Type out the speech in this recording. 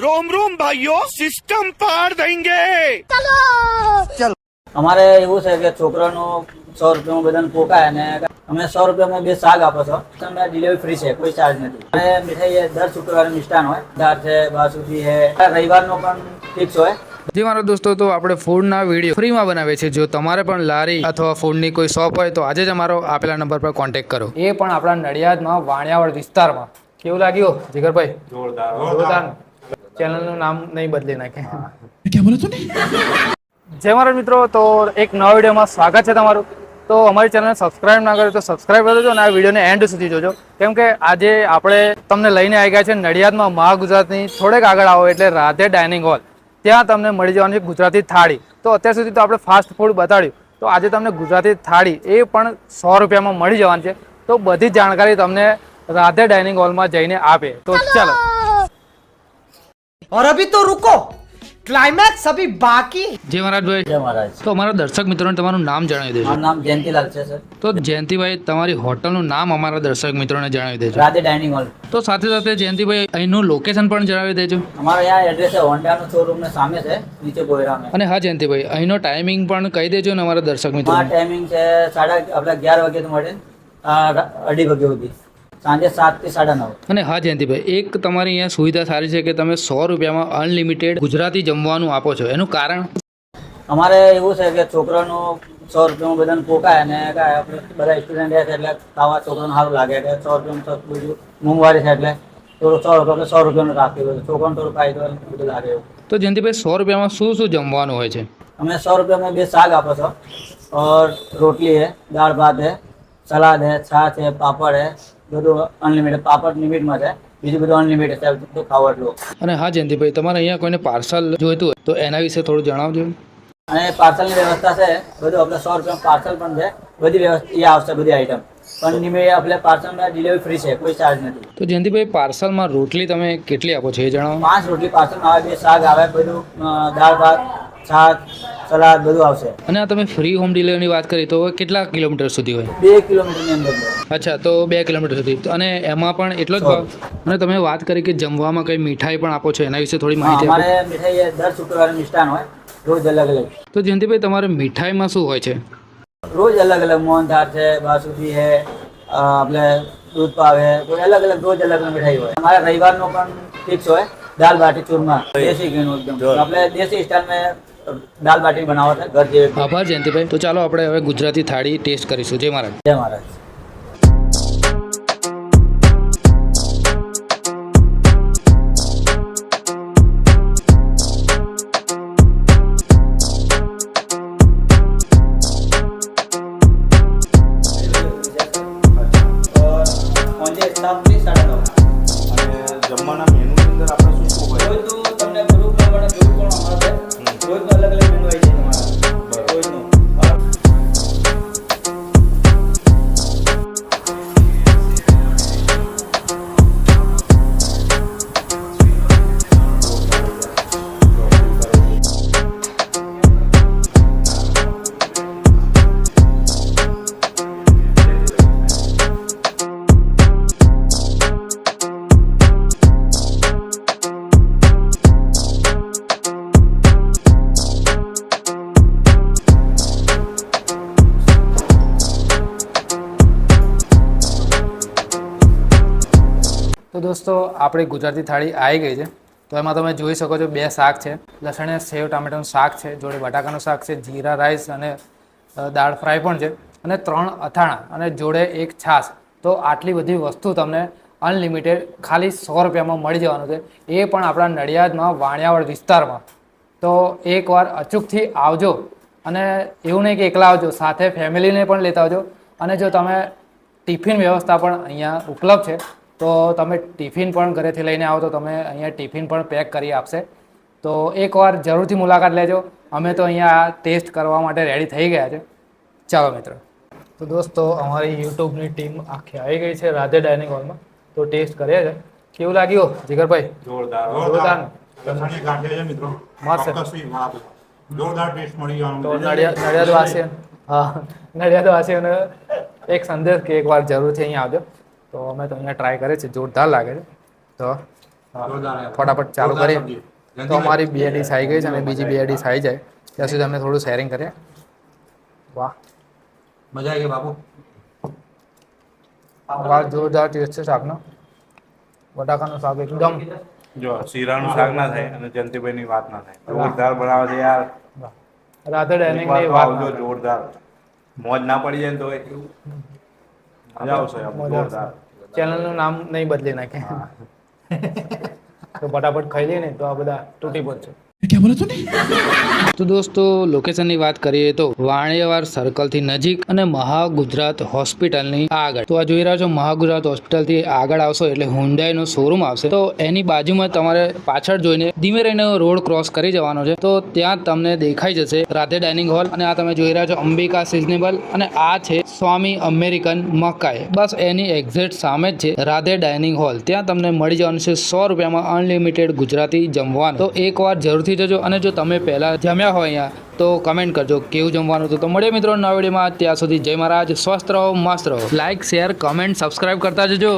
રોમ રોમ ભાઈઓ સિસ્ટમ પાર દેંગે ચલો ચલો અમારે એવું છે કે છોકરાનો સો રૂપિયામાં બધાને પોકાય અને અમે સો રૂપિયામાં બે શાક આપો છો. તમે ડિલિવરી ફ્રી છે કોઈ ચાર્જ નથી. અને મીઠાઈ દર શુક્રવારે મિષ્ટાન હોય. દાળ છે બાસુંદી છે રવિવારનો પણ ફિક્સ હોય. જે મારા દોસ્તો તો આપણે ફૂડના વીડિયો ફ્રીમાં બનાવે છે જો તમારે પણ લારી અથવા ફૂડની કોઈ શોપ હોય તો આજે જ અમારો આપેલા નંબર પર કોન્ટેક કરો. એ પણ આપણા નડિયાદમાં વાણિયાવાડ વિસ્તારમાં. કેવું લાગ્યું જીગરભાઈ? જોરદાર જોરદાર. ચેનલનું નામ નહીં બદલી નાખે. જય મારા મિત્રો તો એક નવા વિડીયોમાં સ્વાગત છે તમારું. તો અમારી ચેનલને સબસ્ક્રાઇબ ના કર્યું તો સબસ્ક્રાઇબ કરી દેજો અને આ વિડીયોને એન્ડ સુધી જોજો. કેમ કે આજે આપણે તમને લઈને આવી ગયા છે નડિયાદમાં મહા ગુજરાતની થોડેક આગળ આવો એટલે રાધે ડાઇનિંગ હોલ. ત્યાં તમને મળી જવાની છે ગુજરાતી થાળી. તો અત્યાર સુધી તો આપણે ફાસ્ટ ફૂડ બતાડ્યું. તો આજે તમને ગુજરાતી થાળી એ પણ સો રૂપિયામાં મળી જવાની છે. તો બધી જ જાણકારી તમને રાધે ડાઇનિંગ હોલમાં જઈને આપે. તો ચાલો. और अभी तो रुको क्लाइमैक्स अभी बाकी है। જય મહારાજભાઈ જય મહારાજ તો અમારા દર્શક મિત્રોને તમારું નામ જણાવી દેજો મારું નામ જયંતિલાલ છે સર તો જયંતિભાઈ તમારી હોટલનું નામ અમારા દર્શક મિત્રોને જણાવી દેજો રાધે ડાઇનિંગ હોલ તો સાથે સાથે જયંતિભાઈ અહીંનું લોકેશન પણ જણાવી દેજો અમારો અહીંયા એડ્રેસ છે હોન્ડાનું શોરૂમ ને સામે છે નીચે બોયરામે અને હા જયંતિભાઈ અહીંનો ટાઈમિંગ પણ કહી દેજો ને અમારા દર્શક મિત્રો અમારા ટાઈમિંગ છે સાડા આપણે અગિયાર વાગ્યાથી મળીને આ રા- અઢી વાગ્યા સુધી સાંજે સાત થી સાડા નવ અને હા જયંતિભાઈ એક તમારી અહીંયા સુવિધા સારી છે કે તમે સો રૂપિયામાં અનલિમિટેડ ગુજરાતી જમવાનું આપો છો એનું કારણ અમારે એવું છે કે છોકરાનું સો રૂપિયામાં બધાને પોકાય અને કાંઈ આપણે બધા સ્ટુડન્ટ છે એટલે ખાવા છોકરાને સારું લાગે કે સો રૂપિયામાં તો બીજું મોંઘવારી છે એટલે થોડું સો રૂપિયા આપણે સો રૂપિયાનું રાખ્યું છે છોકરાને થોડું ફાયદો બધું લાગે એવું તો જયંતિભાઈ સો રૂપિયામાં શું શું જમવાનું હોય છે અમે સો રૂપિયામાં બે શાક આપો છો और रोटली है दाल भात है सलाद है छाछ है पापड़ है બધું અનલિમિટેડ પાપડ લિમિટમાં છે. બીજું બધું અનલિમિટેડ છે. બધું ખાવ એટલું અને હા જયંતિભાઈ તમારે અહીંયા કોઈને પાર્સલ જોઈતું હોય તો એના વિશે થોડું જણાવજો અને પાર્સલની વ્યવસ્થા છે બધું આપણે સો રૂપિયા પાર્સલ પણ છે. બધી વ્યવસ્થા એ આવશે બધી આઈટમ પણ નિમે આપણે પાર્સલમાં ડિલિવરી ફ્રી છે કોઈ ચાર્જ નથી. તો જયંતિભાઈ પાર્સલમાં રોટલી તમે કેટલી આપો છો એ જણાવો. પાંચ રોટલી પાર્સલમાં આવે બે શાક આવે બધું દાળ ભાત છાશ સલાદ બધું આવશે. અને આ તમે ફ્રી હોમ ડિલિવરીની વાત કરી તો કેટલા કિલોમીટર સુધી હોય? બે કિલોમીટરની અંદર. અચ્છા તો બે કિલોમીટર સુધી. તો અને એમાં પણ એટલો જ ભાવ? અને તમે વાત કરી કે જમવામાં કઈ મીઠાઈ પણ આપો છો એના વિશે થોડી માહિતી આપો. અમારે મીઠાઈ દર શુક્રવારે મિષ્ટાન હોય રોજ અલગ અલગ. તો જયંતિભાઈ તમારે મીઠાઈમાં શું હોય છે? રોજ અલગ અલગ મોહનથાળ છે બાસુદી છે આપણે દૂધ પાવ છે કોઈ અલગ અલગ રોજ અલગ અલગ મીઠાઈ હોય. અમારા રવિવારનો પણ ફિક્સ હોય દાલ બાટી ચૂરમા દેશી ઘીનું એકદમ. આપણે દેશી સ્ટાઇલમાં દાલ બાટી બનાવો છે ઘર જેવી આભાર જયંતિભાઈ. તો ચાલો આપણે હવે ગુજરાતી થાળી ટેસ્ટ કરીશું. જય મહારાજ. જય મહારાજ. તો દોસ્તો, આપણી ગુજરાતી થાળી આવી ગઈ છે. તો એમાં તમે જોઈ શકો છો બે શાક છે. લસણ સેવ ટામેટાનું શાક છે, જોડે બટાકાનું શાક છે, જીરા, રાઈસ અને દાળ ફ્રાય પણ છે. અને ત્રણ અથાણા અને જોડે એક છાશ. તો આટલી બધી વસ્તુ તમને અનલિમિટેડ ખાલી સો રૂપિયામાં મળી જવાનું છે. એ પણ આપણા નડિયાદમાં, વાણિયાવાડ વિસ્તારમાં. તો એકવાર અચૂકથી આવજો અને એવું નહીં કે એકલા આવજો, સાથે ફેમિલીને પણ લેતા આવજો. અને જો તમે ટિફિન વ્યવસ્થા પણ અહીંયા ઉપલબ્ધ છે તો તમે ટિફિન પણ ઘરેથી લઈને આવો તો તમે અહીંયા ટિફિન પણ પેક કરી આપશે. તો એકવાર જરૂરથી મુલાકાત લેજો. અમે તો અહીંયા ટેસ્ટ કરવા માટે રેડી થઈ ગયા છે. ચાલો મિત્રો. તો દોસ્તો અમારી યુટ્યુબની ટીમ આખી આવી ગઈ છે રાધે ડાઇનિંગ હોલમાં. તો ટેસ્ટ કરીએ છે. કેવું લાગ્યું જીગરભાઈ? જોરદાર. જોરદાર. વાસી હા મિત્રો. મસ્ત. ચોક્કસથી. વાહ. જોરદાર ટેસ્ટ મળી તો નડિયાદ વાસી હા નડિયાદવાસીઓને એક સંદેશ કે એકવાર જરૂરથી અહીંયા આવજો. તો અમે તો અહીંયા ટ્રાય કરીએ છીએ જોરદાર લાગે છે. તો ફટાફટ ચાલુ કરીએ. તો અમારી બે ડીશ આવી ગઈ છે અને બીજી બે ડીશ આવી જાય. ત્યાં સુધી અમે થોડું શેરિંગ કરીએ. વાહ. મજા આવી ગઈ બાપુ? વાહ જોરદાર ટેસ્ટ છે શાકનો. બટાકાનું શાક એકદમ. જો શીરાનું શાક ના થાય અને જયંતિભાઈની વાત ના થાય. જોરદાર બનાવે છે યાર. રાતે ડાઇનિંગની વાત આવજો જોરદાર. મોજ ના પડી જાય ને તો એવું મજા આવશે. જોરદાર. ચેનલનું નામ નહીં બદલી નાખે. તો ફટાફટ ખાઈ લઈએ ને તો આ બધા તૂટી પડશે. તો દોસ્તો લોકેશનની વાત કરીએ તો વાણિયાવાડ સર્કલથી નજીક અને મહાગુજરાત હોસ્પિટલની આગળ. તો આ જોઈ રહ્યા છો, મહાગુજરાત હોસ્પિટલથી આગળ આવશો એટલે હુન્ડાઈનો શોરૂમ આવશે. તો એની બાજુમાં તમારે પાછળ જોઈને ધીમે રહીને રોડ ક્રોસ કરી જવાનો છે. તો ત્યાં તમને દેખાઈ જશે રાધે ડાઇનિંગ હોલ અને આ તમે જોઈ રહ્યા છો અંબિકા સિઝનેબલ અને આ છે સ્વામી અમેરિકન મકાઈ. બસ એની એક્ઝેક્ટ સામે જ છે રાધે ડાઇનિંગ હોલ ત્યાં તમને મળી જવાનું છે સો રૂપિયામાં અનલિમિટેડ ગુજરાતી જમવાનું. તો એકવાર જરૂરથી જજો અને જો તમે પહેલાં જમ્યા હોય અહીંયા, તો કમેન્ટ કરજો કેવું જમવાનું હતું. તો મળીએ મિત્રો નવા વિડીયોમાં. ત્યાં સુધી જય મહારાજ, સ્વસ્થ રહો, મસ્ત રહો. લાઇક શેર કમેન્ટ સબસ્ક્રાઈબ કરતા જજો.